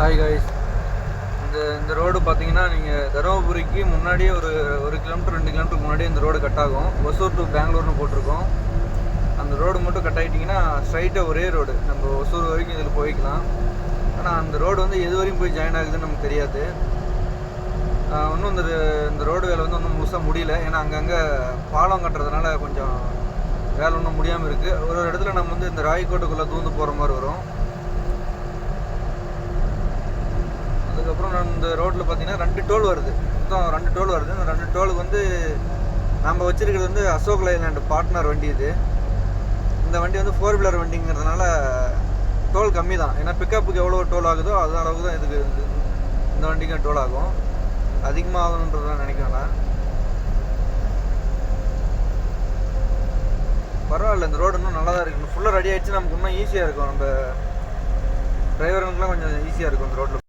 Hi guys இந்த இந்த road பார்த்தீங்கன்னா நீங்கள் தருமபுரிக்கு முன்னாடியே ஒரு ஒரு கிலோமீட்டர் ரெண்டு கிலோமீட்டருக்கு முன்னாடியே இந்த ரோடு கட் ஆகும். ஒசூர் டு பெங்களூர்னு போட்டிருக்கோம். அந்த ரோடு மட்டும் கட் ஆகிட்டிங்கன்னா ஸ்ட்ரைட்டாக ஒரே ரோடு நம்ம ஒசூர் வரைக்கும் இதில் போய்க்கலாம். ஆனால் அந்த ரோடு வந்து எது வரையும் போய் ஜாயின் ஆகுதுன்னு நமக்கு தெரியாது. ஒன்றும் இன்னும் இந்த இந்த ரோடு வேலை வந்து ஒன்றும் முழுசாக முடியல. ஏன்னா அங்கங்கே பாலம் கட்டுறதுனால கொஞ்சம் வேலை ஒன்றும் முடியாமல் இருக்குது ஒரு ஒரு இடத்துல நம்ம வந்து இந்த ராய்கோட்டுக்குள்ளே தூந்து போகிற மாதிரி வரும். அப்புறம் இந்த ரோட்டில் பார்த்தீங்கன்னா ரெண்டு டோல் வருது. மொத்தம் ரெண்டு டோல் வருது. இந்த ரெண்டு டோலுக்கு வந்து நம்ம வச்சிருக்கிறது வந்து அசோக் லைலாண்ட் பார்ட்னர் வண்டி இது. இந்த வண்டி வந்து ஃபோர் வீலர் வண்டிங்கிறதுனால டோல் கம்மி தான் ஏன்னா பிக்கப்புக்கு எவ்வளோ டோல் ஆகுதோ அது அளவுக்கு தான் இதுக்கு இந்த வண்டிக்கும் டோல் ஆகும். அதிகமாக ஆகணுன்றதுலாம் நினைக்கிறேன் நான். பரவாயில்ல இந்த ரோடு இன்னும் நல்லா தான் இருக்கு ஃபுல்லாக ரெடி ஆகிடுச்சு நமக்கு இன்னும் ஈஸியாக இருக்கும். நம்ம டிரைவருங்களுக்குலாம் கொஞ்சம் ஈஸியாக இருக்கும் இந்த ரோட்டில்